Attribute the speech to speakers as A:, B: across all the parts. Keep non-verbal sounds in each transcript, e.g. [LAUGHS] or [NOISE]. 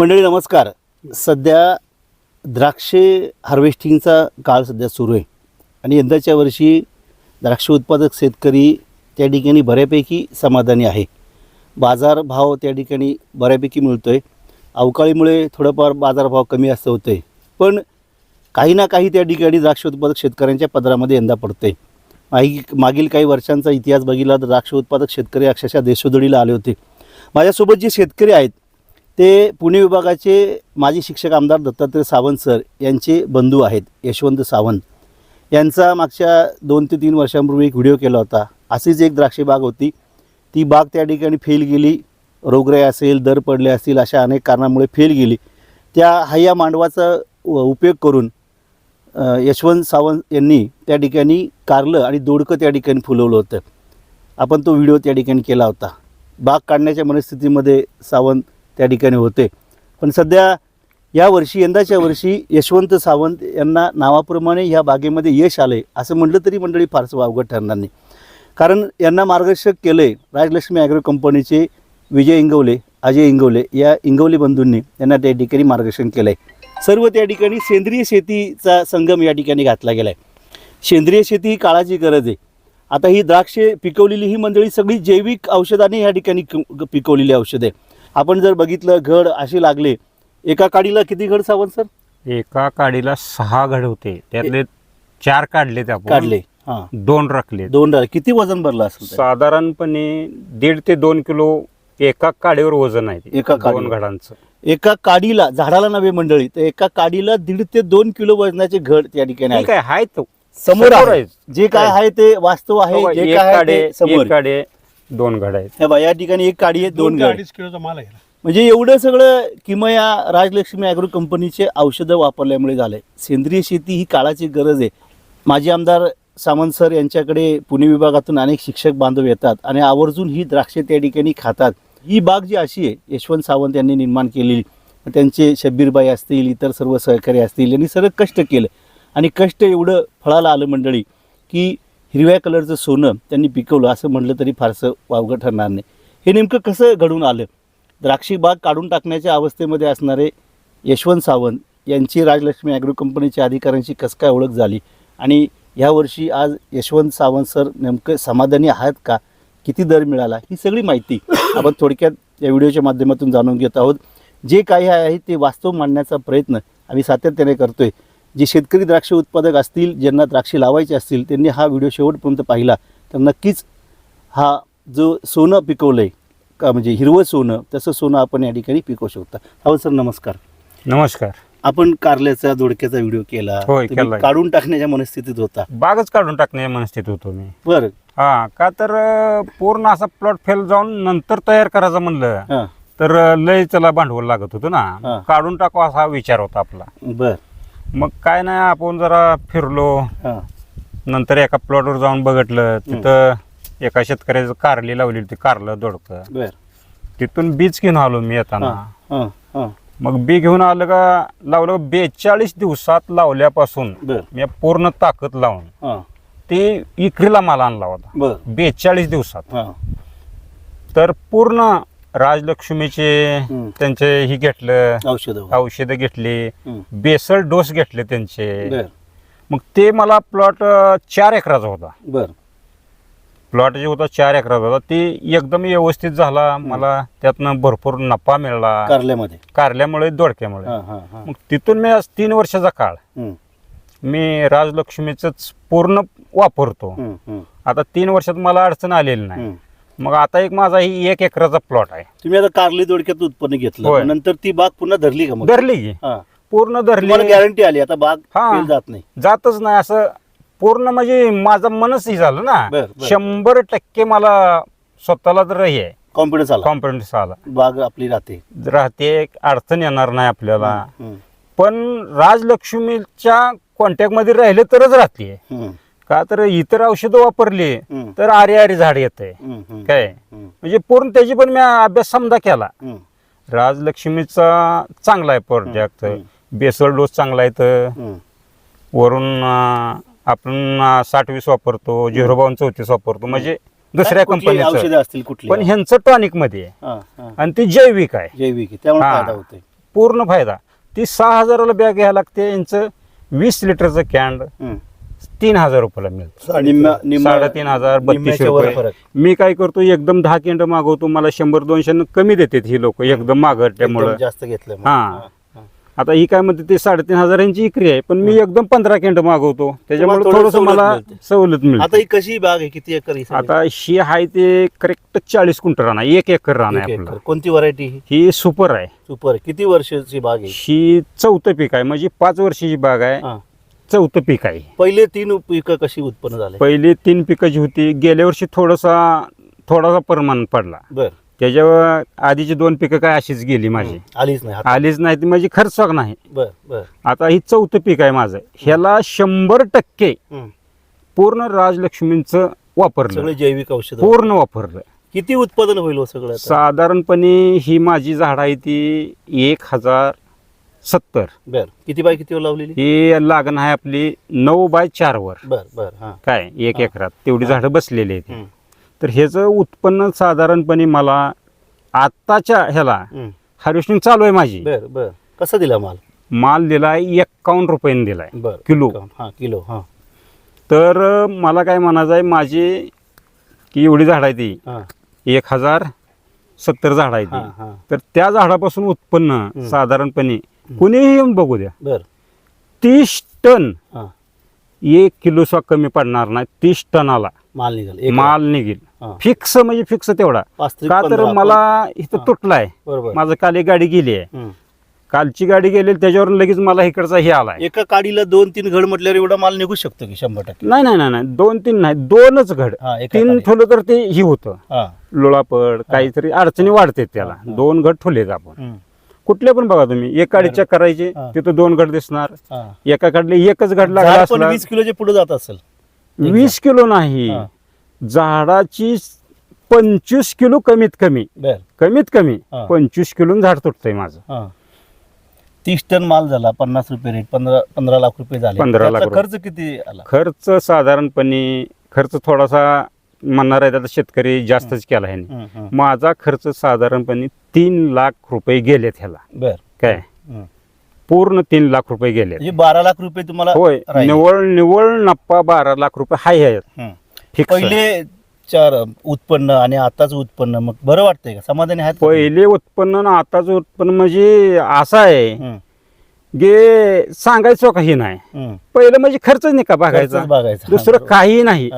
A: मंडळी नमस्कार. सध्या द्राक्षे हार्वेस्टिंगचा काळ सध्या सुरू आहे. आणि यंदाच्या वर्षी द्राक्ष उत्पादक शेतकरी त्या ठिकाणी बऱ्यापैकी समाधानी आहे. बाजारभाव त्या ठिकाणी बऱ्यापैकी मिळतो आहे अवकाळीमुळे थोडंफार बाजारभाव कमी असं होतं आहे पण काही ना काही त्या ठिकाणी द्राक्ष उत्पादक शेतकऱ्यांच्या पदरामध्ये यंदा पडतं आहे मागी मागील काही वर्षांचा इतिहास बघितला तर द्राक्ष उत्पादक शेतकरी अक्षरशः देशोधडीला आले होते. माझ्यासोबत जे शेतकरी आहेत ते पुणे विभागाचे माजी शिक्षक आमदार दत्तात्रय सावंत सर यांचे बंधू आहेत यशवंत सावंत. यांचा मागच्या दोन ते तीन वर्षांपूर्वी एक व्हिडिओ केला होता. अशीच एक द्राक्षे बाग होती. ती बाग त्या ठिकाणी फेल गेली. रोगराई असेल दर पडले असतील अशा अनेक कारणामुळे फेल गेली. त्या हय्या मांडवाचा उपयोग करून यशवंत सावंत यांनी त्या ठिकाणी कारलं आणि दोडकं त्या ठिकाणी फुलवलं होतं. आपण तो व्हिडिओ त्या ठिकाणी केला होता. बाग काढण्याच्या मनस्थितीमध्ये सावंत त्या ठिकाणी होते. पण सध्या या वर्षी यंदाच्या वर्षी यशवंत सावंत यांना नावाप्रमाणे ह्या बागेमध्ये यश आले असं म्हटलं तरी मंडळी फारसं अवघड ठरणार नाही. कारण यांना मार्गदर्शक केलं आहे राजलक्ष्मी ॲग्रो कंपनीचे विजय इंगवले अजय इंगवले या इंगवले बंधूंनी यांना त्या ठिकाणी मार्गदर्शन केलं आहे सर्व त्या ठिकाणी सेंद्रिय शेतीचा संगम या ठिकाणी घातला गेला आहे सेंद्रिय शेती ही काळाची गरज आहे. आता ही द्राक्षे पिकवलेली ही मंडळी सगळी जैविक औषधाने या ठिकाणी पिकवलेली पिकवलेली आहे. आपण जर बघितलं घड असे लागले एका काडीला किती घड सावंत सर
B: एका काडीला सहा घड होते त्यातले चार काढले आपण
A: काढले हां
B: दोन राखले
A: दोन किती वजन भरलं असेल ते?
B: साधारणपणे दीड ते दोन किलो एका काडीवर वजन आहे ते.
A: एका
B: दोन
A: काडीवर.
B: घडांचं
A: एका काडीला झाडाला नव्हे मंडळी तर एका काडीला दीड ते दोन किलो वजनाचे घड त्या ठिकाणी
B: ठीक
A: आहे
B: हाय तो
A: समोर
B: समोर
A: आहे
B: आहे.
A: जे काय आहे ते वास्तव आहे जे काय आहे
B: काडे
A: ते समोर आहे.
B: काडे दोन घड आहेत.
A: हे बघा, या ठिकाणी एक काडी आहे दोन
C: दोन
A: घड.
C: अडीच किलोचा माल आहे
A: म्हणजे एवढं सगळं किमया राजलक्ष्मी ॲग्रो कंपनीचे औषधं वापरल्यामुळे झालंय. सेंद्रिय शेती ही काळाची गरज आहे. माजी आमदार सावंत सर यांच्याकडे पुणे विभागातून अनेक शिक्षक बांधव येतात आणि आवर्जून ही द्राक्षे त्या ठिकाणी खातात. ही बाग जी अशी आहे यशवंत सावंत यांनी निर्माण केलेली त्यांचे शब्बीरबाई असतील इतर सर्व सहकारी असतील यांनी सर्व कष्ट केलं. आणि कष्ट एवढं फळाला आलं मंडळी की हिरव्या कलरचं सोनं त्यांनी पिकवलं असं म्हटलं तरी फारसं वावगं ठरणार नाही. हे नेमकं कसं घडून आलं? द्राक्षी बाग काढून टाकण्याच्या अवस्थेमध्ये असणारे यशवंत सावंत यांची राजलक्ष्मी ॲग्रो कंपनीच्या अधिकाऱ्यांशी कसं काय ओळख झाली? आणि ह्या वर्षी आज यशवंत सावंत सर नेमकं समाधानी आहात का? किती दर मिळाला? ही सगळी माहिती आपण थोडक्यात या व्हिडिओच्या माध्यमातून जाणून घेत आहोत. जे काही आहे ते वास्तव मांडण्याचा प्रयत्न आम्ही सातत्याने करतोय. जे शेतकरी द्राक्ष उत्पादक असतील ज्यांना द्राक्षे लावायचे असतील त्यांनी हा व्हिडिओ शेवटपर्यंत पाहिला. तर नक्कीच हा जो सोनं पिकवलं आहे का म्हणजे हिरवं सोनं तसं सोनं आपण या ठिकाणी पिकवू शकता. हो सर नमस्कार.
B: नमस्कार.
A: आपण कारल्याचा दोडक्याचा व्हिडिओ केला.
B: होय,
A: तुम्ही
B: केलाय.
A: काढून टाकण्याच्या मनस्थितीत होता.
B: बागच काढून टाकण्या मनस्थित होतो मी.
A: बरं.
B: हा का तर अं, पूर्ण असा प्लॉट फेल जाऊन नंतर तयार करायचं म्हणलं
A: हां.
B: तर अं, लय त्याला भांडवल लागत होतं
A: हा.
B: ना काढून टाकू असा विचार होता आपला.
A: बर.
B: मग काय नाही आपण जरा फिरलो.
A: हां.
B: नंतर एका प्लॉटवर जाऊन बघितलं. तिथं एका शेतकऱ्याचं कारली लावली होती कारलं दोडकं.
A: बर.
B: तिथून बीज घेऊन आलो मी येताना.
A: हां हां हां.
B: मग बी घेऊन आलं का लावलं बेचाळीस दिवसात लावल्यापासून
A: बर.
B: मी पूर्ण ताकद लावून
A: हां.
B: ते इकरीला माल आणला होता.
A: बर.
B: बेचाळीस दिवसात.
A: हां.
B: तर पूर्ण राजलक्ष्मीचे. त्यांचे ही घेतलं
A: औषधं
B: औषधं घेतली. बेसल डोस घेतले त्यांचे. मग ते मला प्लॉट चार एकराचा होता.
A: बर.
B: प्लॉट जे होता चार एकराचा होता. ते एकदम व्यवस्थित झाला. मला त्यातनं भरपूर नफा मिळाला.
A: कारल्यामध्ये.
B: कारल्यामुळे दोडक्यामुळे. मग तिथून मी आज तीन वर्षाचा काळ. मी राजलक्ष्मीच पूर्ण वापरतो. आता तीन वर्षात मला अडचण आलेली नाही. मग आता एक माझा ही एक एकराचा प्लॉट आहे.
A: तुम्ही आता कारली दोडक्यात उत्पन्न घेतलं. नंतर ती बाग पुन्हा धरली का मग?
B: धरली. की
A: हां.
B: पूर्ण धरली.
A: तुम्हाला गॅरंटी आली आता बाग
B: हां.
A: fail जात नाही.
B: जातच नाही. असं पूर्ण म्हणजे माझं मनच हे झालं ना.
A: बर, बर.
B: शंभर टक्के मला स्वतःला तर हे आहे.
A: कॉन्फिडन्स आला.
B: कॉन्फिडन्स आला.
A: बाग आपली राहते.
B: राहते अडचण येणार नाही आपल्याला. पण राजलक्ष्मीच्या कॉन्टॅक्टमध्ये राहिले तरच राहते. का तर इतर औषधं वापरली तर आरे आरे झाड येते
A: हं, हं,
B: काय? म्हणजे पूर्ण त्याची पण मी अभ्यास समजा केला. राजलक्ष्मीचा चांगला आहे प्रोजेक्ट. बेसल डोस चांगला आहे तर वरून अं, आपण अं, साठ वीस वापरतो झिरो बावन चौतीस वापरतो. म्हणजे दुसऱ्या
A: कुठली
B: कंपनीचं
A: औषधं असतील कुठली?
B: पण ह्यांचं टॉनिकमध्ये. आहे
A: हां, हां.
B: आणि ते जैविक आहे.
A: जैविक आहे, त्यामुळे
B: हां.
A: फायदा होतोय.
B: पूर्ण फायदा. ती सहा हजाराला बॅग घ्यायला लागते. यांचं वीस लिटरचं कॅन्ड. तीन हजार रुपयाला मिळतं
A: निम्म्या- निम्म्या-
B: साडेतीन हजार बत्तीसशे
A: निम्म्याच्या वर
B: रुपये
A: फरक.
B: मी काय करतो एकदम दहा केंड मागवतो मला शंभर दोनशे कमी देतात ही लोक एकदम
A: एकदम जास्त घेतलं मग.
B: हा. आता ही काय म्हणते ते साडेतीन हजारांची इकरी आहे पण मी एकदम पंधरा केंड मागवतो त्याच्यामुळे
A: तुम्हाला थोडं
B: थोडस
A: सवलत
B: मला
A: मिळते.
B: सवलत
A: आता
B: मिळते
A: ही कशी बाग आहे किती एकर ही सगळी?
B: आता ही आहे ते करेक्ट चाळीस क्विंटल आहे एक एकर
A: एक
B: आहे
A: एकर.
B: आपलं
A: कोणती व्हरायटी ही
B: ही सुपर आहे
A: सुपर किती वर्षाची बाग आहे
B: ही चौथं पीक आहे म्हणजे पाच वर्षाची बाग आहे
A: हा.
B: चौथं पीक आहे.
A: पहिले तीन पिकं कशी उत्पन्न झाले?
B: पहिली तीन पिकं जी होती गेल्या वर्षी थोडासा थोडासा प्रमाण पडला.
A: बर.
B: त्याच्यावर आधीची दोन पिकं काय अशीच गेली माझी.
A: आलीच नाही हातात.
B: आलीच नाही ती माझी खर्च नाही.
A: बर बर.
B: आता ही चौथं पीक आहे माझं. ह्याला शंभर टक्के
A: हं.
B: पूर्ण राजलक्ष्मींचं वापरलं.
A: सगळे जैविक औषध.
B: पूर्ण वापरलं.
A: किती उत्पादन होईल हो सगळं आता?
B: साधारणपणे ही माझी झाड आहे ती एक हजार सत्तर.
A: बर. किती बाय किती लावलेली?
B: ही लागण आहे आपली नऊ बाय चार वर.
A: बर बर हा.
B: काय एक. एकरात. तेवढी. झाडं बसलेली आहेत. तर ह्याचं उत्पन्न साधारणपणे मला आत्ताच्या ह्याला. हार्वेस्टिंग चालू आहे माझी.
A: बर बर. कसा दिला माल?
B: माल दिलाय एक्कावन्न रुपयाने दिलाय.
A: बर
B: किलो.
A: हा किलो हा.
B: तर मला काय म्हणायचं आहे माझी की एवढी झाड आहे ती.
A: हा.
B: एक हजार सत्तर झाड आहे
A: हा
B: ती.
A: हा
B: तर त्या झाडापासून उत्पन्न. साधारणपणे कुणीही येऊन बघू द्या.
A: बर.
B: तीस टन
A: हा.
B: एक किलो स्वा कमी पडणार नाही तीस टनाला.
A: माल निघाल एक
B: माल निघेल.
A: हा.
B: फिक्स म्हणजे फिक्स तेवढा.
A: पाच त्रिक
B: का तर
A: पंधरा.
B: मला इथं. तुटलाय.
A: बरोबर.
B: माझं काल एक गाडी गेली आहे. कालची गाडी गेली त्याच्यावर लगेच मला इकडचा हे आलाय.
A: एका काडीला दोन तीन घड म्हटल्यावर एवढा माल निघू शकतो की शंभर टक्के?
B: नाही नाही नाही नाही. दोन तीन नाही दोनच घड.
A: हा एका
B: तीन. ठेवलं तर ते ही होतं.
A: हा.
B: लोळापड काहीतरी अडचणी वाढते त्याला. दोन घड ठेवलेत आपण. कुठले पण बघा तुम्ही. एक गाडी चेक करायची
A: हा.
B: तिथं दोन घड दिसणार.
A: हा.
B: एका काढले एकच घड लागला
A: झाड पण
B: असला
A: वीस किलोच्या पुढे जात असेल.
B: वीस किलो नाही.
A: हा.
B: झाडाची पंचवीस किलो कमीत कमी.
A: बर.
B: कमीत कमी.
A: हा.
B: पंचवीस किलो झाड तुटतंय माझं.
A: हा. तीस टन माल झाला पन्नास रुपये रेट पंधरा पंधरा लाख रुपये झाले.
B: 15 लाख
A: त्याचा खर्च किती आला?
B: खर्च साधारणपणे खर्च थोडासा म्हणणार आहे आता शेतकरी जास्तच केला आहे. माझा खर्च साधारणपणे तीन लाख रुपये गेलेत ह्याला.
A: बर.
B: काय. पूर्ण तीन लाख रुपये गेलेत.
A: म्हणजे बारा लाख रुपये तुम्हाला
B: होय. निवळ निवळ नप्पा बारा लाख रुपये हाय आहे
A: हं.
B: फिक्स
A: पहिले चार उत्पन्न आणि आताच उत्पन्न मग बरं वाटतंय का? समाधानी आहेत तुम्ही?
B: पहिले उत्पन्न आणि आताच उत्पन्न म्हणजे असं आहे गे सांगायचं काही नाही. पहिलं म्हणजे खर्च नाही का बघायचा?
A: खर्चच बघायचा.
B: दुसरं. काही नाही.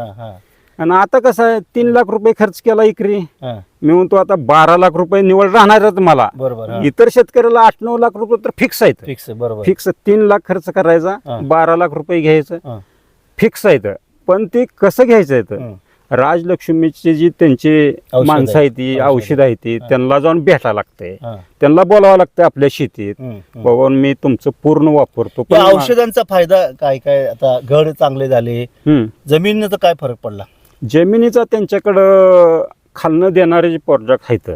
B: आणि आता कसं आहे तीन लाख रुपये खर्च केला इकरी
A: हा.
B: मी म्हणतो आता बारा लाख रुपये निवड राहणारच मला
A: बरोबर हा.
B: इतर शेतकऱ्याला आठ नऊ लाख रुपये तर फिक्स आहेत
A: फिक्स आहे, बरोबर
B: फिक्स तीन लाख खर्च करायचा. बारा लाख रुपये घ्यायचं फिक्स आहेत पण ते कसं घ्यायचं आहे
A: हं.
B: राजलक्ष्मीची जी त्यांची माणसं
A: आहे.
B: आहेत ती
A: औषध.
B: औषध आहे ती
A: हा.
B: त्यांना जाऊन भेटायला लागतंय
A: हा.
B: त्यांना बोलावं लागतं आपल्या शेतीत
A: हं.
B: बाबा मी तुमचं पूर्ण वापरतो
A: या औषधांचा फायदा काय काय आता घड चांगले झाले
B: हं.
A: जमिनीचा काय फरक पडला
B: जमिनीचा त्यांच्याकडं खालनं देणारे जे प्रोजेक्ट आहेत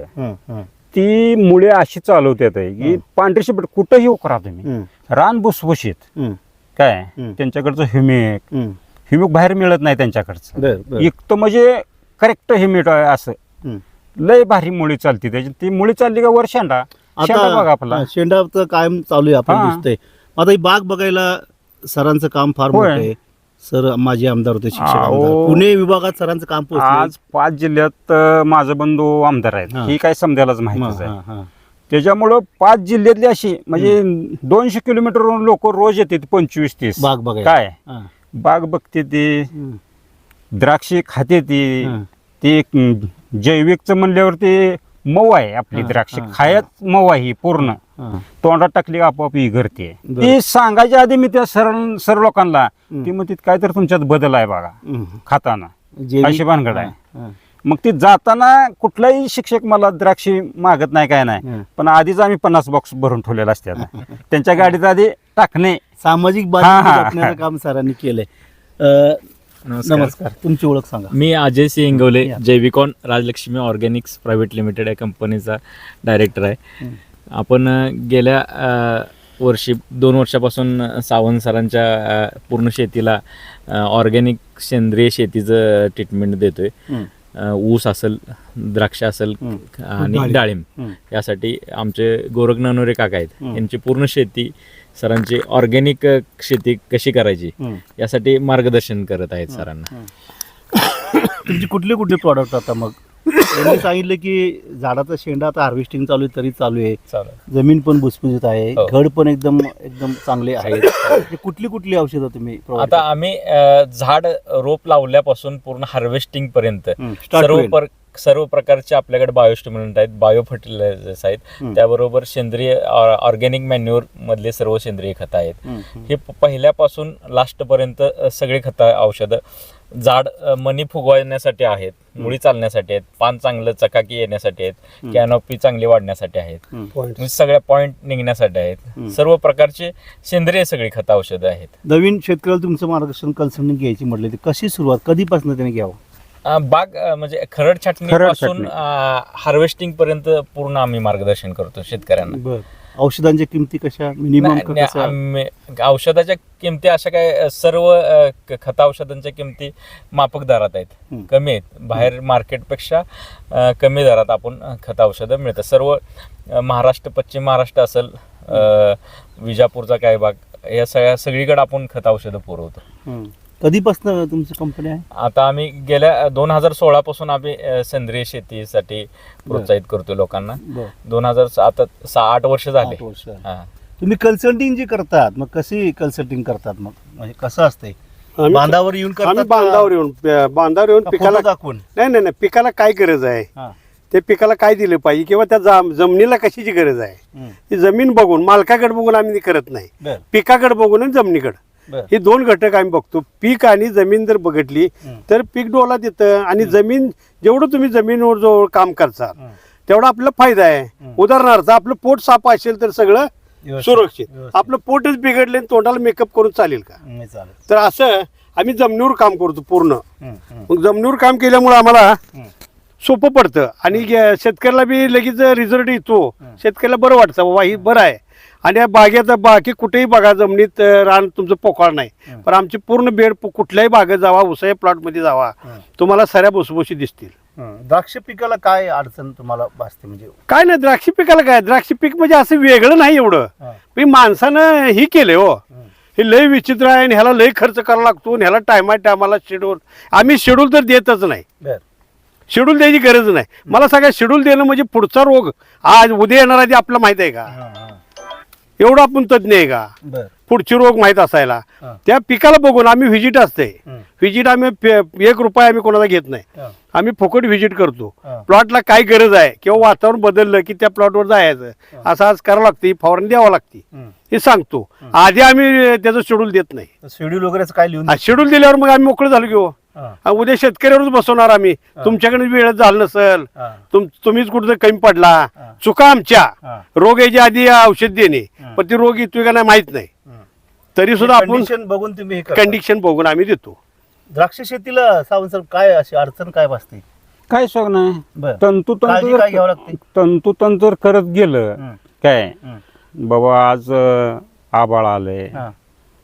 B: ती मुळे अशी चालवतात आहे की
A: हं.
B: पांढरी शिपट कुठंही उकरा तुम्ही
A: हं,
B: रान भुसभुशीत काय. त्यांच्याकडचं ह्युमिक. ह्युमिक बाहेर मिळत नाही त्यांच्याकडचं. एक म्हणजे करेक्ट ह्युमिक आहे असं. लय भारी मुळी चालती त्याची ती मुळी चालली का वर शेंडा शेंडा बघा आपला
A: शेंडा तर कायम चालू आहे आपण. दिसतंय आता ही बाग बघायला सरांचं काम फार. मोठं आहे सर माझे आमदार होते शिक्षक
B: अहो.
A: आमदार पुणे विभागात सरांचं काम.
B: आज पाच जिल्ह्यात अं, माझं बंधू आमदार आहेत
A: हा.
B: ही काय समजायलाच माहितीच आहे. त्याच्यामुळं पाच जिल्ह्यातली अशी म्हणजे दोनशे किलोमीटरवरून लोक रोज येतात पंचवीस तीस
A: बाग बघायला
B: काय
A: हा.
B: बाग बघते ती द्राक्षे खाते ती
A: हं.
B: ते एक, जैविकचं म्हणल्यावर ते मऊ आहे आपली द्राक्ष खायत मऊ आहे ही पूर्ण. तोंडात टाकली आपोआप ही घरते. ती सांगायच्या आधी मी त्या सरळ सर लोकांना. ती म्हणते काय तर तुमच्यात बदल आहे बघा. खाताना अशी भानगड आहे. मग ती जाताना कुठलाही शिक्षक मला द्राक्षी मागत नाही काय नाही. पण आधीच आम्ही पन्नास बॉक्स भरून ठेवलेला असतात त्यांच्या गाडीत आधी टाकणे
A: सामाजिक काम सरांनी केलंय
C: नमस्कार
A: तुमची ओळख सांगा
C: मी Ajay Singh Ingawale. Jaivikon Rajlakshmi organics private limited या कंपनीचा डायरेक्टर आहे. आपण गेल्या वर्षी दोन वर्षापासून सावंत सरांच्या पूर्ण शेतीला ऑर्गॅनिक सेंद्रिय शेतीचं ट्रीटमेंट देतोय ऊस असेल द्राक्ष असेल. आणि
D: डाळिंब.
C: यासाठी आमचे गोरख ननोरे काका आहेत. यांची पूर्ण शेती सरांची ऑर्गॅनिक शेती कशी करायची. यासाठी मार्गदर्शन करत आहेत सरांना.
A: तुमचे कुठले कुठले प्रॉडक्ट आता मग? त्यांनी सांगितलं की झाडाचा शेंडा आता हार्वेस्टिंग चालू आहे तरी चालू आहे. जमीन पण भुसभुशीत आहे.
C: हो.
A: घड पण एकदम एकदम चांगले आहेत. हे कुठली कुठली औषधं तुम्ही
C: आता आम्ही झाड रोप लावल्यापासून पूर्ण हार्वेस्टिंग पर्यंत सर्व सर्व प्रकारचे आपल्याकडे बायोस्टिम्युलंट आहेत बायो फर्टिलायझर्स आहेत. त्याबरोबर सेंद्रिय ऑर्गॅनिक मॅन्युअर मधले सर्व सेंद्रिय खतं आहेत.
A: हं,
C: पहिल्यापासून लास्टपर्यंत सगळे खतं औषधं झाड अ, मनी फुगवण्यासाठी आहेत मुळी चालण्यासाठी आहेत पान चांगलं चकाकी येण्यासाठी आहेत कॅनॉपी चांगली वाढण्यासाठी आहेत.
A: हं.
C: म्हणजे सगळ्या पॉईंट निघण्यासाठी आहेत. सर्व प्रकारचे सेंद्रिय सगळी खतं औषधं आहेत.
A: नवीन शेतकऱ्याला तुमचं मार्गदर्शन कन्सल्टिंग घ्यायची म्हटलं तर कशी सुरुवात कधीपासून त्याने घ्यावं?
C: बाग म्हणजे खरड छाटणी
B: खरडपासून.
C: हार्वेस्टिंग पर्यंत पूर्ण आम्ही मार्गदर्शन करतो शेतकऱ्यांना.
A: औषधांच्या किमती कशा? मिनिमम
C: औषधाच्या किमती अशा काय सर्व खत औषधांच्या किमती माफक दरात आहेत. कमी आहेत. बाहेर मार्केटपेक्षा कमी दरात आपण खत औषधं मिळतात सर्व महाराष्ट्र पश्चिम महाराष्ट्र असेल विजापूरचा काय भाग या सगळ्या सगळीकडे आपण खत औषधं पुरवतो.
A: कधीपासून तुमची कंपनी आहे?
C: आता आम्ही गेल्या दोन हजार सोळा पासून आम्ही अ, सेंद्रिय शेतीसाठी प्रोत्साहित करतो लोकांना.
A: बर.
C: दोन हजार आता सहा आठ वर्ष झाले.
A: आठ वर्ष झाली.
C: हा.
A: तुम्ही कन्सल्टिंग जी करतात मग कशी कन्सल्टिंग करतात मग? म्हणजे कसं असते
D: आम्ही
A: बांधावर येऊन करतात
D: आम्ही
A: का?
D: बांधावर येऊन बांधावर येऊन
A: का
D: पिकाला
A: फोटो दाखवून?
D: नाही नाही नाही पिकाला काय गरज आहे?
A: हा.
D: ते पिकाला काय दिलं पाहिजे किंवा त्या जा- जमिनीला कशाची गरज आहे?
A: हं.
D: ती जमीन बघून मालकाकडे बघून आम्ही ती करत नाही.
A: बर.
D: पिकाकडे बघून आणि जमिनीकडे हे दोन घटक आम्ही बघतो. पीक आणि जमीन जर बघितली. तर पीक डोला देतं आणि जमीन जेवढं तुम्ही जमिनीवर जो काम करता. तेवढा आपला फायदा आहे. उदाहरणार्थ आपलं पोट साफ असेल तर सगळं. सुरक्षित. आपलं पोटच बिघडले आणि तोंडाला मेकअप करून चालेल का? तर असं आम्ही जमिनीवर काम करतो पूर्ण. मग जमिनीवर काम केल्यामुळे आम्हाला. सोपं पडतं. आणि शेतकऱ्याला बी लगेच रिझल्ट येतो. शेतकऱ्याला बरं वाटतं बाबा ही बरं आहे. आणि या बागेत बाकी कुठेही बघा जमिनीत रान तुमचं पोकळ नाही. पण आमची पूर्ण बेड कुठल्याही बागेत जावा उसाया प्लॉटमध्ये जावा. तुम्हाला साऱ्या भुसभुशी दिसतील.
A: द्राक्ष पिकाला काय अडचण तुम्हाला भासते म्हणजे
D: काय नाही द्राक्षी पिकाला काय द्राक्षी पीक म्हणजे असं वेगळं नाही एवढं. मी माणसानं ही केलंय हो
A: हं.
D: लय विचित्र आहे आणि ह्याला लय खर्च करावा लागतो ह्याला टायमा टायमाला शेड्यूल आम्ही शेड्यूल तर देतच नाही शेड्यूल द्यायची गरज नाही मला सगळ्या शेड्यूल देणं म्हणजे पुढचा रोग आज उद्या येणार आहे ते आपलं माहीत आहे का. एवढं आपण तज्ज्ञ आहे का
A: बर
D: पुढची रोग माहीत असायला
A: हं.
D: त्या पिकाला बघून आम्ही व्हिजिट असते. व्हिजिट आम्ही पे- एक रुपया आम्ही कोणाला घेत नाही
A: हं.
D: आम्ही फुकट व्हिजिट करतो
A: हं.
D: प्लॉटला काय गरज आहे किंवा वातावरण बदललं की त्या प्लॉटवर जायचं असं आज करावं लागते फवारणी द्यावं लागते
A: हं.
D: सांगतो आधी आम्ही त्याचं शेड्यूल देत नाही
A: शेड्यूल वगैरेच काय लिहून
D: शेड्यूल दिल्यावर मग आम्ही मोकळं झालो घेऊ
A: हं.
D: उद्या शेतकऱ्यावरच बसवणार आम्ही तुमच्याकडे वेळ झालं नसेल
A: हं.
D: तुम तुम्हीच कुठं कमी पडला
A: हा.
D: चुका आमच्या
A: हा.
D: रोग यायच्या आधी औषध देणे. पण ती रोग येतोय का नाही माहीत नाही. तरी सुद्धा आपण
A: कंडिशन बघून तुम्ही हे करता.
D: कंडिशन बघून आम्ही देतो.
A: द्राक्ष शेतीला सावंत सर काय अशी अडचण काय भासते?
B: काय शोक नाही
A: बर.
B: तंतुतंत
A: काळजी
B: जर
A: काय घ्यावं लागते?
B: तंतुतंत जर करत गेलं
A: हं.
B: काय?
A: हं.
B: बाबा आज अं, आबाळ आलंय.
A: हं.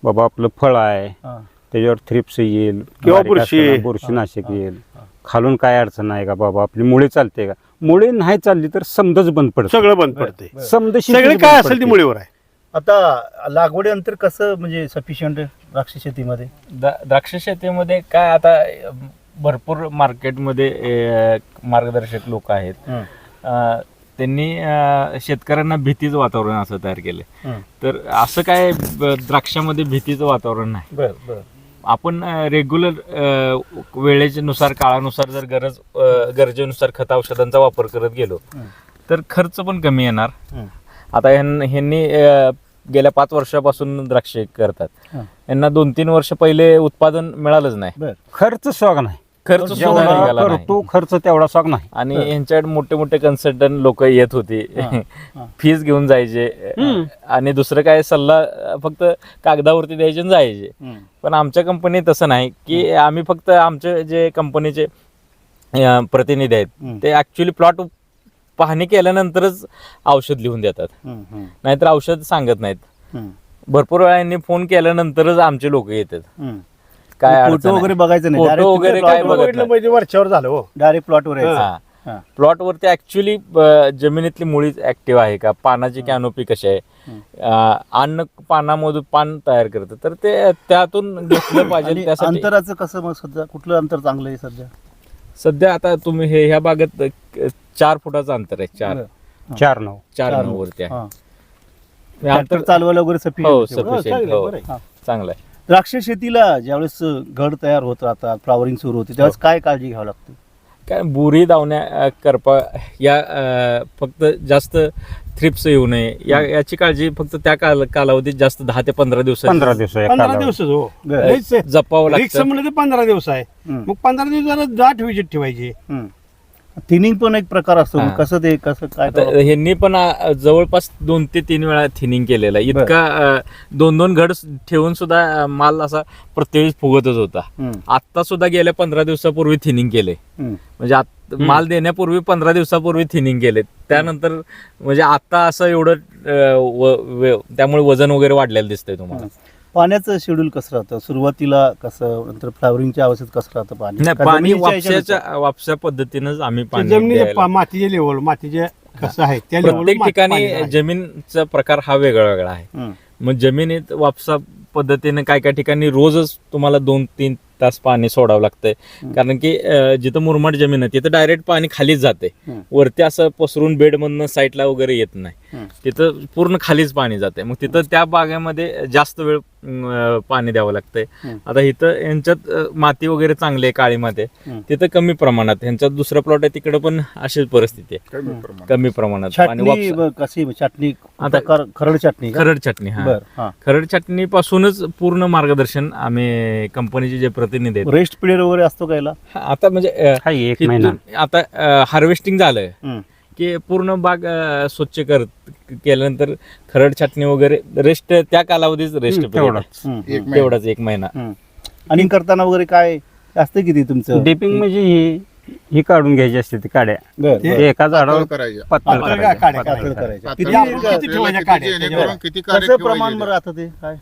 B: बाबा आपलं फळ आहे.
A: हं.
B: त्याच्यावर थ्रिप्स येईल
D: किंवा
B: बारीक
D: बुरशी.
B: असताना बुरशीनाशक येईल. खालून काय अडचण आहे का बाबा? आपली मुळे चालते का? मुळे नाही चालली तर समजच बंद पडत.
D: सगळं बंद पडते.
B: समज
D: सगळे काय असेल ती मुळीवर आहे.
A: आता लागवडीनंतर कसं म्हणजे सफिशियंट द्राक्ष शेतीमध्ये
C: द्राक्ष शेतीमध्ये काय आता भरपूर मार्केटमध्ये मार्गदर्शक लोक आहेत
A: हं.
C: त्यांनी शेतकऱ्यांना भीतीचं वातावरण असं तयार केलं. तर असं काय द्राक्षामध्ये भीतीचं वातावरण नाही
A: बर बर
C: आपण रेग्युलर वेळेच्या नुसार काळानुसार जर गरज गरजेनुसार खत औषधांचा वापर करत गेलो. तर खर्च पण कमी येणार. आता ह्यां- ह्यांनी गेल्या पाच वर्षापासून द्राक्ष करतात.
A: हं.
C: यांना दोन तीन वर्ष पहिले उत्पादन मिळालंच नाही.
A: बर.
B: खर्च शॉक नाही.
C: खर्च सुद्धा
B: जेवढा
C: निघाला नाही
B: करतो खर्च तेवढा शॉक नाही.
C: आणि यांच्याकडे मोठे मोठे कन्सल्टंट लोक येत होते.
A: हां.
C: फीज [LAUGHS] घेऊन जायचे. आणि दुसरं काय सल्ला अ, फक्त कागदावरती द्यायचे आणि जायचे. पण आमच्या कंपनीत तसं नाही की आम्ही फक्त आमचे जे कंपनीचे अ, प्रतिनिधी आहेत. ते ऍक्च्युली प्लॉट पाहणी केल्यानंतरच औषध लिहून देतात. नाहीतर औषध सांगत नाहीत. भरपूर वेळा यांनी फोन केल्यानंतरच आमचे लोक येतात. काय
A: फोटो. वगैरे बघायचं नाही.
C: फोटो वगैरे काय
D: बघितलं म्हणजे वरच्यावर झालं हो.
A: डायरेक्ट प्लॉटवर यायचं.
C: हा.
A: हा.
C: प्लॉटवरती ऍक्च्युली जमिनीतली मुळीच ऍक्टिव्ह आहे का? पानाची कॅनोपी कशी आहे? अन्न पानामधून पान तयार करतं तर ते त्यातून घेतलं पाहिजे
A: अंतराचं कसं मग सध्या? कुठलं अंतर चांगलं आहे सध्या?
C: सध्या आता तुम्ही हे ह्या बागेत अं, चार फुटाचं अंतर आहे चार.
B: चार नऊ
C: चार नऊ वरती आहे
A: हा.
C: हे अंतर
A: ट्रॅक्टर चालवायला वगैरे सफी
C: हो sufficient, हो.
D: बरं आहे.
A: हा.
C: चांगलं आहे
A: द्राक्ष शेतीला ज्यावेळेस घड तयार होत राहतात फ्लावरिंग सुरू होते त्यावेळेस काय काळजी घ्यावी लागते
C: काय बुरी दावण्या अं, करपा या अं, फक्त जास्त थ्रिप्स येऊ नये या याची काळजी फक्त त्या काल कालावधीत जास्त दहा ते पंधरा दिवस
B: पंधरा दिवस आहे
D: पंधरा
B: कालावधी.
D: दिवस हो
A: बरं.
D: लईच आहे.
C: जपावं लागतं
D: म्हणलं ते पंधरा दिवस आहे
A: हम्म.
D: मग पंधरा दिवसाला दाट विजिट ठेवायची
A: थिनिंग पण एक प्रकार असतो.
C: हा.
A: कसं ते कसं काय
C: आता
A: करावं?
C: ह्यांनी पण जवळपास दोन ते तीन वेळा थिनिंग केलेलं आहे. इतका अं, दोन दोन घड ठेवून सुद्धा अं, माल असा प्रत्येक फुगतच होता.
A: हम्म,
C: आता सुद्धा गेल्या पंधरा दिवसापूर्वी थिनिंग केले
A: हम्म.
C: म्हणजे आत- माल देण्यापूर्वी पंधरा दिवसापूर्वी थिनिंग केले त्यानंतर म्हणजे आता असं एवढं अं, व- वे- त्यामुळे वजन वगैरे वाढलेलं दिसतंय तुम्हाला.
A: पाण्याचं शेड्यूल कसं राहतं सुरुवातीला कसं नंतर फ्लावरिंगच्या अवस्थेत कसं राहतं पाणी
C: नाही पाणी
A: जमिनीच्या?
C: वापशाच्या वापशा पद्धतीनंच आम्ही पाणी
D: जमिनीचे
C: द्यायला.
D: पा- मातीचे लेवल मातीचे कसं आहे त्या
C: प्रत्येक ठिकाणी
D: पाणी आहे.
C: जमीनचा प्रकार हा वेगळा वेगळा आहे मग जमिनीत वापसा पद्धतीने काय काय ठिकाणी रोजच तुम्हाला दोन तीन तास पाणी सोडावं लागतंय. कारण की जिथं मुरमाड जमीन आहे तिथं डायरेक्ट पाणी खालीच जाते. वरती असं पसरून बेडमधनं साईडला वगैरे येत नाही. तिथं पूर्ण खालीच पाणी जाते मग तिथं त्या बागेमध्ये जास्त वेळ पाणी द्यावं लागतंय. आता इथं यांच्यात माती वगैरे चांगली आहे काळी माती. तिथं कमी प्रमाणात यांच्यात दुसरा प्लॉट आहे तिकडे पण अशीच परिस्थिती आहे. कमी प्रमाणात. पाणी
A: चटणी
C: आता-
A: खरड चटणी?
C: खरड चटणी हा. खरड चटणी पासूनच पूर्ण मार्गदर्शन आम्ही कंपनीचे जे प्रतिनिधी आहेत.
A: रेस्ट पिरियड वगैरे असतो का याला?
C: हा, आता म्हणजे अं,
B: एक महिना.
C: आता हार्वेस्टिंग झालंय.
A: हम्म.
C: की पूर्ण बाग अं, स्वच्छ कर केल्यानंतर खरड छाटणी वगैरे रेस्ट त्या कालावधीत रेस्ट
B: हम्म, तेवढंच.
C: एक महिना.
A: हम्म. आणि करताना वगैरे काय असतं किती तुमचं?
B: डिपिंग म्हणजे ही ही काढून घ्यायची असते ती काड्या.
A: बर
D: ते-
B: ते एका झाडावर
D: पातळ.
A: करायचं.
E: किती
A: किती
D: आपण किती ठेवायच्या काड्या?
E: जेणेकरून किती
A: कसं प्रमाण. बरं राहतं ते? काय?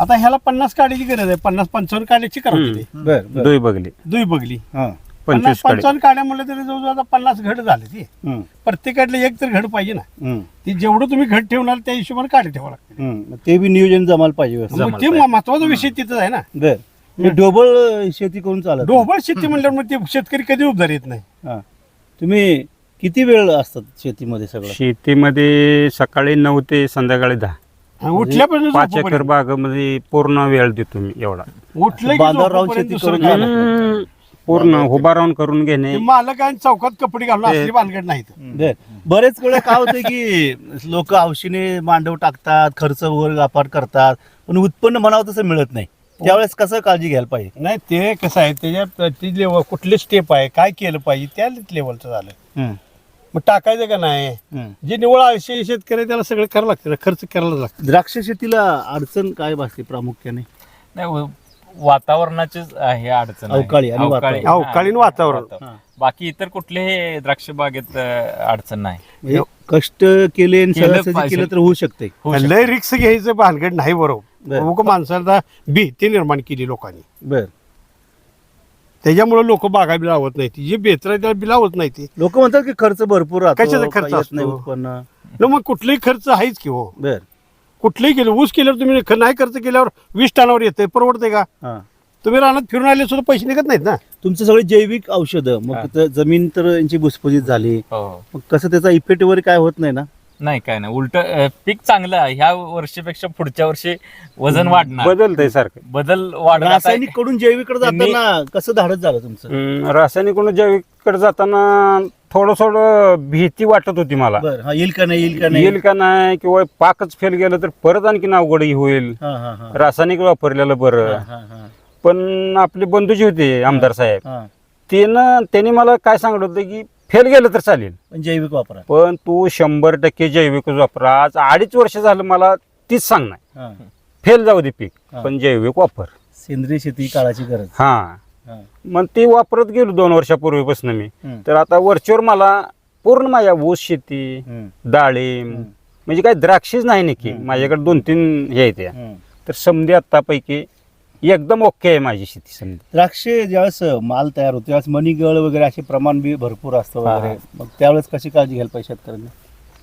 D: आता ह्याला पन्नास काढायची गरज आहे. पन्नास पंचावन्न काढायची करायची
A: बर बर.
B: दुई बघली
D: दुई बघली
A: हा.
D: पन्नास
B: पंचवीस
D: पंचावन्न काड्या म्हणलं तरी जवळजवळ आता पन्नास घड झाले ती.
A: हम्म,
D: प्रत्येकातले एक तर घड पाहिजे ना.
A: हम्म,
D: ती जेवढं तुम्ही घड ठेवणार त्या हिशोबाने काढे ठेवा लागते.
A: हम्म. ते बी नियोजन जमायला पाहिजे व्यवस्थित.
C: जमायला
D: मग ते
C: पाहिजे.
D: महत्त्वाचा विषय तिथंच आहे ना.
A: बर. हे ढोबळ शेती करून चालत नाही.
D: ढोबळ शेती म्हणल्यावर मग ते शेतकरी कधी उभार येत नाही.
A: हा. तुम्ही किती वेळ असतात शेतीमध्ये सगळं?
B: शेतीमध्ये सकाळी नऊ ते संध्याकाळी दहा.
D: उठल्यापासून
B: पाच. एकर बागामध्ये पूर्ण वेळ देतो मी एवढा.
D: उठलं
A: शेती करून.
B: हम्म, पूर्ण उभा राहून करून घेणे.
D: मालक आणि चौकात कपडे घालून असली भानगड नाही
A: बर बरेच वेळा काय होतं की लोक औषधे मांडव टाकतात खर्च वगैरे व्यापार करतात पण उत्पन्न म्हणावं तसं मिळत नाही. त्यावेळेस कसं काळजी घ्यायला पाहिजे?
D: नाही ते कसं आहे त्याच्यात ती लेवल कुठले स्टेप आहे काय केलं पाहिजे त्या लेवलचं झालं.
A: हम्म,
D: मग टाकायचं का नाही. जे निवळ आळशी शेतकरी आहे, त्याला सगळं करावं लागतं खर्च करायला लागतं
A: द्राक्ष शेतीला अडचण काय भासते प्रामुख्याने
C: नाही व- वातावरणाचीच आहे अडचण आहे.
A: अवकाळी आणि वातावरण.
C: हा,
D: अवकाळीन वातावरण.
A: हा.
C: बाकी इतर कुठलेही द्राक्ष बागेत अं, अडचण नाही
A: म्हणजे कष्ट केले आणि
C: केलं
A: सहजासहजी
C: पाहिजे.
A: केलं तर होऊ शकते
C: होऊ शकतं.
D: लय रिक्स घ्यायचं भानगड नाही बरोबर
A: बरं.
D: माणसाला भीती निर्माण केली लोकांनी
A: बर
D: त्याच्यामुळे लोक बागा बी लावत नाही जे बेहतर आहे त्याला बी लावत नाही ते.
A: लोक म्हणतात की खर्च भरपूर राहतो
D: कशाचा खर्च
A: काही येत नाही? उत्पन्न.
D: न मग कुठलाही खर्च आहेच की हो.
A: बर.
D: कुठलंही केलं ऊस केल्यावर तुम्ही ख- नाही खर्च केल्यावर वीस टनावर येते परवडते का?
A: हा.
D: तुम्ही रानात फिरून आले सुद्धा पैसे निघत नाहीत ना?
A: तुमचं सगळे जैविक औषधं मग
C: हा.
A: तर जमीन तर यांची भुसभुजीत झाली.
C: हो.
A: मग कसं त्याचा इफेक्ट वगैरे काय होत नाही ना?
C: नाही काय नाही. उलट पीक चांगलं आहे. ह्या वर्षीपेक्षा पुढच्या वर्षी वजन वाढणार.
B: बदलतंय सारखं.
C: बदल वाढणार
A: रासायनिककडून जैविक जाताना कसं धाडत झालं तुमचं?
B: हम्म, रासायनिक जैविककडे जाताना थोडं थोडं भीती वाटत होती मला.
A: बर हा येईल का नाही येईल का नाही?
B: येईल का नाही किंवा पाकच फेल गेलं तर परत आणखीन अवघडही होईल.
A: हा हा हा.
B: रासायनिक वापरलेलं बरं.
A: हा, हा,
B: पण आपले बंधूजी होते आमदार साहेब.
A: हा.
B: त्यानं त्यांनी मला काय सांगत होतं की फेल गेलं तर चालेल
A: पण जैविक वापरा
B: पण तू शंभर टक्के जैविकच वापर आज अडीच वर्ष झालं मला तीच सांगणार
A: हा.
B: फेल जाऊ दे पीक
A: हा.
B: पण जैविक वापर
A: सेंद्रिय शेती काळाची गरज
B: हा
A: हा.
B: मग ते वापरत गेलो दोन वर्षापूर्वीपासून मी
A: हम्म.
B: तर आता वरचीवर मला पूर्ण माझ्या ऊस शेती
A: हम्म.
B: डाळिंब
A: हम्म.
B: म्हणजे काही द्राक्षच नाही नक्की. माझ्याकडे दोन तीन हे आहेत या.
A: हम्म.
B: तर समधी आत्तापैकी एकदम ओके आहे माझी शेती समजा.
A: द्राक्षे ज्यावेळेस माल तयार होतो त्यावेळेस मनीगळ वगैरे असे प्रमाण बी भरपूर असतं वगैरे. मग त्यावेळेस कशी काळजी घ्यायला पाहिजे शेतकऱ्यांनी?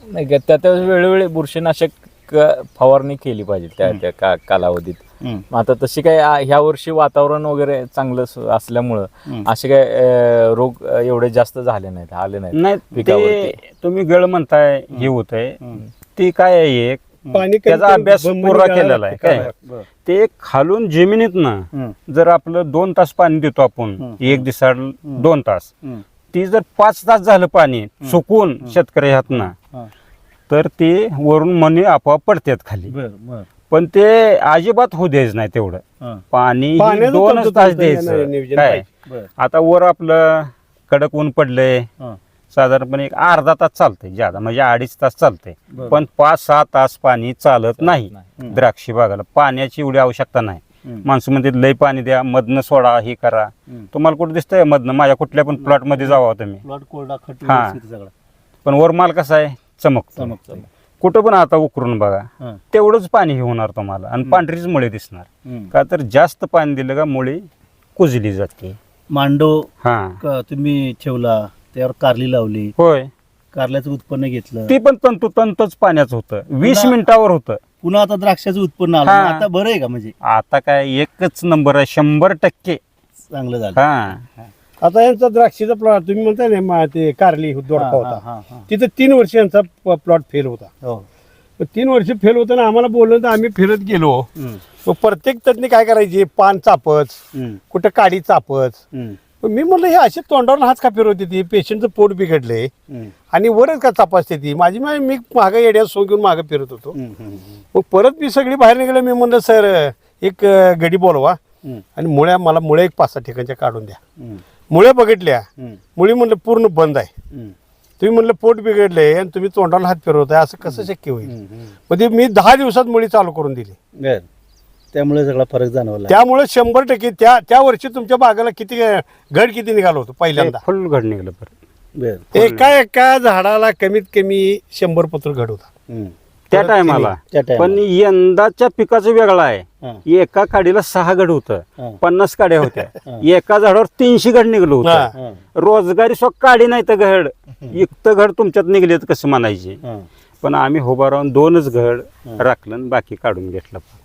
C: नाही का त्या त्या वेळोवेळी बुरशीनाशक अ, फवारणी केली पाहिजे त्या त्या का कालावधीत.
A: हम्म,
C: मग आता तशी काय आ- ह्या वर्षी वातावरण वगैरे चांगलं स- असल्यामुळं
A: हम्म.
C: असे काय अ, रोग अ, एवढे जास्त झाले नाहीत आले नाहीत
B: नाही ते
C: पिकावरती.
B: तुम्ही गळ म्हणताय हे होत आहे
A: हम्म.
B: ती काय आहे एक
D: पाणी
B: त्याचा अभ्यास
D: मनी
B: पुरा
D: गाळायला
B: केलेला आहे. काय. ते खालून जमिनीत ना
A: हम्म,
B: जर आपलं दोन तास पाणी देतो आपण. एक दिवसाड दोन तास ती जर पाच तास झालं पाणी चुकून शेतकरी ह्यातनं
A: हा.
B: तर ते वरून मनी आपोआप पडतात खाली. पण ते अजिबात होऊ द्यायचं नाही तेवढं. पाणी दोनच तास द्यायचं. काय? आता वर आपलं कडक ऊन पडलंय. साधारणपणे एक अर्धा तास चालतंय ज्यादा म्हणजे अडीच तास चालतंय.
A: बरं.
B: पण पाच सहा तास पाणी चालत नाही
C: नाही.
B: द्राक्षी बागाला. पाण्याची एवढी आवश्यकता नाही.
A: हम्म,
B: माणसं म्हणते लय पाणी द्या मधनं सोडा हे करा.
A: हम्म.
B: तुम्हाला कुठं दिसतंय मधनं? माझ्या कुठल्या पण प्लॉटमध्ये जावा तुम्ही.
A: प्लॉट कोरडा खट
B: हा.
A: व्यवस्थित सगळा.
B: पण वर माल कसा आहे? चमकतो
A: चमकतो
B: कुठं पण आता उकरून बघा
A: हा,
B: तेवढंच पाणी हे होणार तुम्हाला आणि पांढरीच मुळे दिसणार.
A: हम्म.
B: का तर जास्त पाणी दिलं का मुळे कुजली जाते.
A: मांडो
B: हा.
A: क- तुम्ही ठेवला? त्यावर कारली लावली.
B: होय.
A: कारल्याचं उत्पन्न घेतलं.
B: ती पण तंतू तंतच पाण्याचं होतं. वीस
A: पुन्हा-
B: मिनिटावर होतं.
A: पुन्हा आता द्राक्षाचं उत्पन्न आलं.
B: हा.
A: आता बरं आहे का म्हणजे?
B: आता काय एकच नंबर आहे शंभर टक्के.
A: चांगलं झालं.
B: हा.
D: आता यांचा द्राक्षीचा प्लॉट तुम्ही म्हणताय ना मा- ते कारली दोडका
A: हा,
D: होता.
A: हा, हा.
D: तिथं तीन वर्ष यांचा प्लॉट फेल होता.
A: हो.
D: मग तीन वर्ष फेल होताना आम्हाला बोललं तर आम्ही फिरत गेलो.
A: हम्म,
D: मग प्रत्येक तज्ञ काय करायचे? पान चापच
A: हम्म,
D: कुठं काडी चापच
A: हम्म,
D: मग मी म्हणलं हे असे तोंडावर हात का फिरवते ती? पेशंटचं पोट बिघडले आणि वरच का तपासते ती? माझी मा- मी मागं येड्यात सो घेऊन मागं फिरत होतो. मग परत मी सगळी बाहेर निघालो मी म्हणलं सर एक अं, गडी बोलवा आणि मुळ्या मला मुळे एक पाच सहा ठिकाणच्या काढून द्या.
A: हम्म,
D: मुळे बघितल्या. मुळी म्हणलं पूर्ण बंद आहे. तुम्ही म्हणलं पोट बिघडले आणि तुम्ही तोंडाला हात फिरवताय असं कसं शक्य होईल?
A: हम्म, हम्म.
D: म्हणजे मी दहा दिवसात मुळी चालू करून दिली.
A: बरं. त्यामुळे सगळा फरक जाणवला.
D: त्यामुळे शंभर टक्के त्या त्या वर्षी तुमच्या बागाला किती घड किती निघालं होतं पहिल्यांदा?
B: फुल घड निघलं बरं
A: बरं.
D: एका एका झाडाला कमीत कमी शंभर पत्र घड होता.
A: हम्म,
B: त्या
D: परत
B: टायमाला
A: त्या time
B: पण यंदाच्या पिकाचं वेगळं आहे.
A: हा,
B: एका काडीला सहा गड होतं. पन्नास काड्या होत्या. [LAUGHS] एका झाडावर तीनशे घड निघलं होतं.
D: हा.
A: हा,
B: रोजगारी स्व काडी नाही तर घड इकत घड तुमच्यात निघलेत कसं म्हणायचे?
A: हा,
B: पण आम्ही उभा राहून दोनच घड राखलं आणि बाकी काढून घेतलं.
A: हा.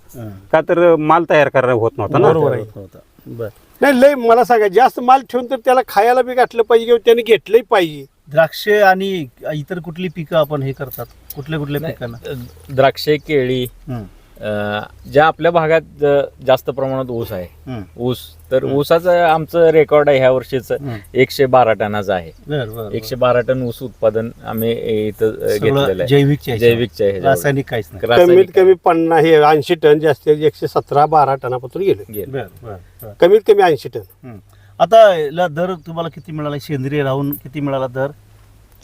B: का तर माल तयार करायला होत नव्हता ना
D: बरोबर आहे.
A: होता. बरं.
D: नाही लय मला सांगा जास्त माल ठेवून तर त्याला खायला बी घातलं पाहिजे किंवा त्याने घेतलंही पाहिजे
A: द्राक्ष आणि इतर कुठली पिकं आपण हे करतात कुठल्या कुठल्या पिकांना
C: द्राक्षे केळी
A: हम्म,
C: ज्या आपल्या भागात जास्त प्रमाणात ऊस आहे ऊस तर ऊसाचं आमचं रेकॉर्ड आहे ह्या वर्षीचं. एकशे बारा टनाचं आहे
A: बरं, बरं,
C: एकशे बारा टन ऊस उत्पादन आम्ही इथं घेतलेलं आहे.
A: जैविकच्या ह्याच्यावर. रासायनिक काहीच नाही
D: कमीत कमी पन्नास हे ऐंशी टन जास्तीत एकशे सतरा बारा टनापासून गेले
C: गेलं.
A: बरं, बरं, बरं.
D: कमीत कमी ऐंशी टन.
A: आता दर तुम्हाला किती मिळाला सेंद्रिय राहून किती मिळाला दर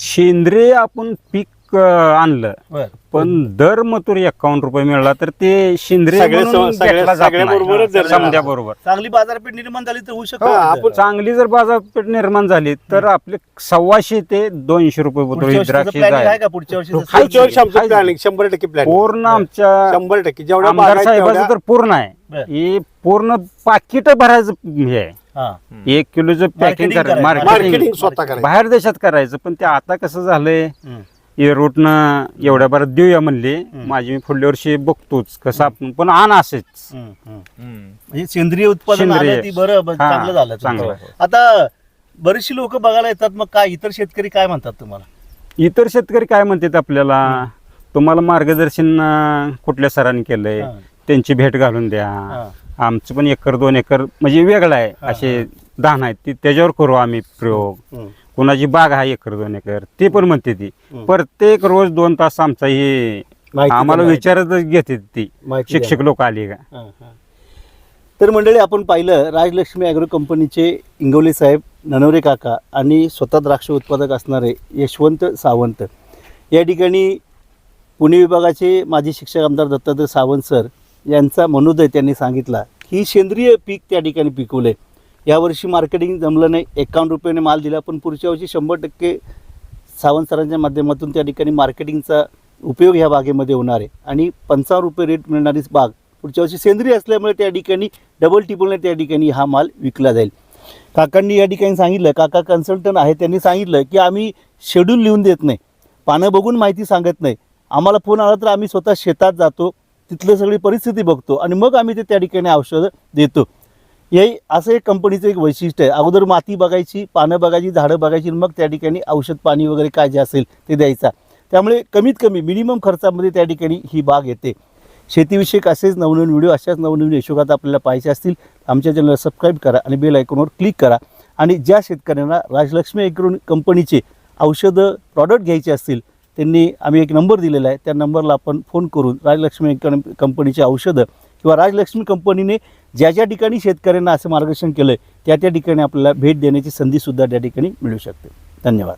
B: सेंद्रिय आपण पीक अं, आणलं
A: बर
B: पण दर मथुर एकावन्न रुपये मिळाला तर ते सेंद्रिय
D: सगळे
B: म्हणून
D: सगळे-
B: घेतला जात
D: सगळे
B: नाही.
D: बरोबरच दर
B: समजा
D: झाला.
B: बरोबर
A: चांगली बाजारपेठ निर्माण झाली तर होऊ शकतो
D: हा. आपण
B: चांगली जर बाजारपेठ निर्माण झाली तर आपले सव्वाशे ते दोनशे रुपये
A: पुढच्या
B: बोतल
A: वर्षी
B: द्राक्षे
A: प्लॅनिंग आहे
B: आहे.
A: का पुढच्या वर्षी
D: पुढच्या वर्षी आमचं
B: हाय.
D: प्लॅनिंग शंभर टक्के प्लॅनिंग
B: पूर्ण आमच्या
D: शंभर टक्के जेवढ्या
B: आमदार
D: आहेत
B: साहेबाचं
D: तेवढ्या-
B: तर पूर्ण आहे
A: बर.
B: हे पूर्ण पाकिट भरायचं हे आहे
A: हा
B: एक किलोचं पॅकिंग
A: Marketing
B: करायचं
A: करायचं.
B: मार्केटिंग
D: मार्केटिंग स्वतः करायचं
B: बाहेर देशात करायचं पण ते आता कसं झालंय
A: हम्म.
B: हे रोटनं एवढ्या बरं देऊया म्हणले माझी मी पुढल्या वर्षी बघतोच कसं आपण पण आण असेच.
A: म्हणजे सेंद्रिय उत्पादन
B: सेंद्रिय.
A: आलं ती बरं ब-
B: हा,
A: चांगलं झालं
B: चांगलं.
A: तुमचं. आता बरीचशी लोक बघायला येतात मग काय इतर शेतकरी काय म्हणतात तुम्हाला
B: इतर शेतकरी काय म्हणतात आपल्याला तुम्हाला मार्गदर्शन अं, कुठल्या सरांनी केलंय
A: हा.
B: त्यांची भेट घालून द्या
A: हा.
B: आमचं पण एकर दोन एकर म्हणजे वेगळं आहे असे धान आहेत ती त्याच्यावर करू आम्ही प्रयोग
A: हम्म.
B: कुणाची बाग आहे एकर दोन एकर ते पण म्हणते ती. प्रत्येक रोज दोन तास आमचा हे आम्हाला विचारतच घेते ती. शिक्षक लोक आली का?
A: हा, हा. तर मंडळी आपण पाहिलं राजलक्ष्मी ॲग्रो कंपनीचे इंगवले साहेब ननवरे काका आणि स्वतः द्राक्ष उत्पादक असणारे यशवंत सावंत. या ठिकाणी पुणे विभागाचे माजी शिक्षक आमदार दत्तात्रय सावंत सर यांचा मनोदय त्यांनी सांगितला की सेंद्रिय पीक त्या ठिकाणी पिकवले यावर्षी मार्केटिंग जमलं नाही. एकावन्न रुपयाने माल दिला पण पुढच्या वर्षी शंभर टक्के सावंत सरांच्या माध्यमातून त्या ठिकाणी मार्केटिंगचा उपयोग ह्या बागेमध्ये होणार आहे. आणि पंचावन्न रुपये रेट मिळणारीच बाग पुढच्या वर्षी सेंद्रिय असल्यामुळे त्या ठिकाणी डबल टिपलने त्या ठिकाणी हा माल विकला जाईल. काकांनी या ठिकाणी सांगितलं काका कन्सल्टंट आहे त्यांनी सांगितलं की आम्ही शेड्यूल लिहून देत नाही. पानं बघून माहिती सांगत नाही. आम्हाला फोन आला तर आम्ही स्वतः शेतात जातो तिथलं सगळी परिस्थिती बघतो आणि मग आम्ही ते त्या ठिकाणी औषधं देतो. हे असं एक कंपनीचं एक वैशिष्ट्य आहे. अगोदर माती बघायची पानं बघायची झाडं बघायची मग त्या ठिकाणी औषध पाणी वगैरे काय जे असेल ते द्यायचा. त्यामुळे कमीत कमी मिनिमम खर्चामध्ये त्या ठिकाणी ही बाग येते. शेतीविषयक असेच नवनवीन व्हिडिओ अशाच नवनवीन यशोगात आपल्याला पाहायचे असतील आमच्या चॅनलला सबस्क्राईब करा आणि बेल आयकॉनवर क्लिक करा. आणि ज्या शेतकऱ्यांना राजलक्ष्मी एग्रो कंपनीचे औषधं प्रॉडक्ट घ्यायचे असतील त्यांनी आम्ही एक नंबर दिलेला आहे. त्या नंबरला आपण फोन करून राजलक्ष्मी कं- कंपनीचे औषधं किंवा राजलक्ष्मी कंपनीने ज्या ज्या ठिकाणी शेतकऱ्यांना असं मार्गदर्शन केलं आहे त्या त्या ठिकाणी आपल्याला भेट देण्याची संधीसुद्धा त्या ठिकाणी मिळू शकते. धन्यवाद.